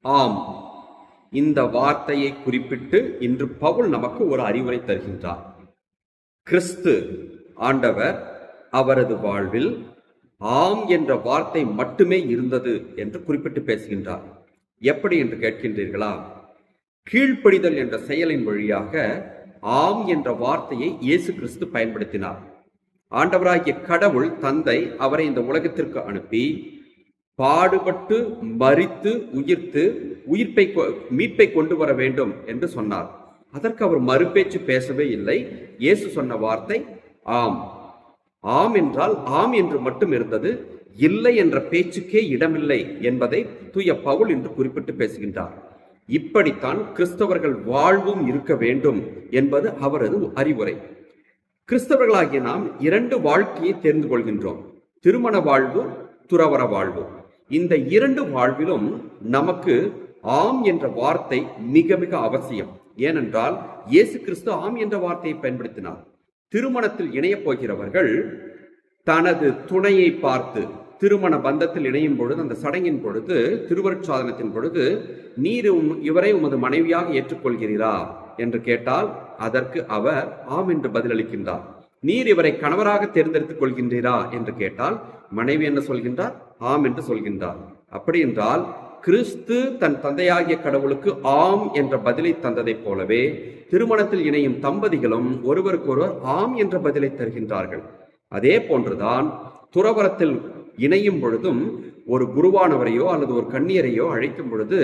ஆம். இந்த வார்த்தையை குறிப்பிட்டு இன்று பவுல் நமக்கு ஒரு அறிவுரை தருகின்றார். கிறிஸ்து ஆண்டவர் அவரது வாழ்வில் ஆம் என்ற வார்த்தை மட்டுமே இருந்தது என்று குறிப்பிட்டு பேசுகின்றார். எப்படி என்று கேட்கின்றீர்களா? கீழ்ப்படிதல் என்ற செயலின் வழியாக ஆம் என்ற வார்த்தையை இயேசு கிறிஸ்து பயன்படுத்தினார். ஆண்டவராகிய கடவுள் தந்தை அவரை இந்த உலகத்திற்கு அனுப்பி பாடுபட்டு மறித்து உயிர்த்து உயிர்ப்பை கொ- மீட்பை கொண்டு வர வேண்டும் என்று சொன்னார். அதற்கு அவர் மறுபேச்சு பேசவே இல்லை. இயேசு சொன்ன வார்த்தை ஆம். ஆம் என்றால் ஆம் என்று மட்டும் இருந்தது. இல்லை என்ற பேச்சுக்கே இடமில்லை என்பதை தூய பவுல் என்று குறிப்பிட்டு பேசுகின்றார். இப்படித்தான் கிறிஸ்தவர்கள் வாழ்வும் இருக்க வேண்டும் என்பது அவரது அறிவுரை. கிறிஸ்தவர்களாகிய நாம் இரண்டு வாழ்க்கையை தெரிந்து கொள்கின்றோம். திருமண வாழ்வு துறவர வாழ்வு. இந்த இரண்டு வாழ்விலும் நமக்கு ஆம் என்ற வார்த்தை மிக மிக அவசியம். ஏனென்றால் இயேசு கிறிஸ்து ஆம் என்ற வார்த்தையை பயன்படுத்தினார். திருமணத்தில் இணையப் போகிறவர்கள் தனது துணையை பார்த்து திருமண பந்தத்தில் இணையும் பொழுது அந்த சடங்கின் பொழுது திருவருட்சாதனத்தின் பொழுது நீர் உம்- இவரை உமது மனைவியாக ஏற்றுக்கொள்கிறீரா? என்று கேட்டால் அதற்கு அவர் ஆம் என்று பதிலளிக்கின்றார். நீர் இவரை கணவராக தேர்ந்தெடுத்துக் கொள்கின்றீரா என்று கேட்டால் மனைவி என்ன சொல்கின்றார்? ஆம் என்று சொல்கின்றார். அப்படி என்றால் கிறிஸ்து தன் தந்தையாகிய கடவுளுக்கு ஆம் என்ற பதிலை தந்ததைப் போலவே திருமணத்தில் இணையும் தம்பதிகளும் ஒருவருக்கொருவர் ஆம் என்ற பதிலை தருகின்றார்கள். அதே போன்றுதான் துறவரத்தில் இணையும் பொழுதும் ஒரு குருவானவரையோ அல்லது ஒரு கண்ணியரையோ அழைக்கும் பொழுது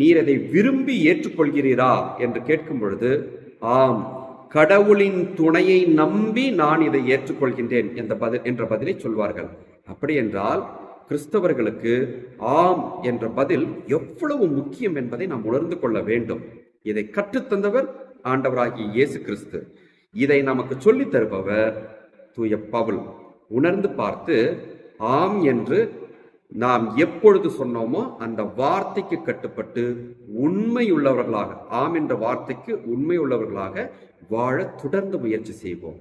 நீர் அதை விரும்பி ஏற்றுக்கொள்கிறீரா என்று கேட்கும் பொழுது ஆம் கடவுளின் துணையை நம்பி நான் இதை ஏற்றுக்கொள்கின்றேன் என்ற பதில் என்ற பதிலை சொல்வார்கள். அப்படி என்றால் கிறிஸ்தவர்களுக்கு ஆம் என்ற பதில் எவ்வளவு முக்கியம் என்பதை நாம் உணர்ந்து கொள்ள வேண்டும். இதை கற்றுத்தந்தவர் ஆண்டவராகிய இயேசு கிறிஸ்து. இதை நமக்கு சொல்லித் தருபவர் தூய பவுல். உணர்ந்து பார்த்து ஆம் என்று நாம் எப்பொழுது சொன்னோமோ அந்த வார்த்தைக்கு கட்டுப்பட்டு உண்மையுள்ளவர்களாக ஆம் என்ற வார்த்தைக்கு உண்மையுள்ளவர்களாக வாழ தொடர்ந்து முயற்சி செய்வோம்.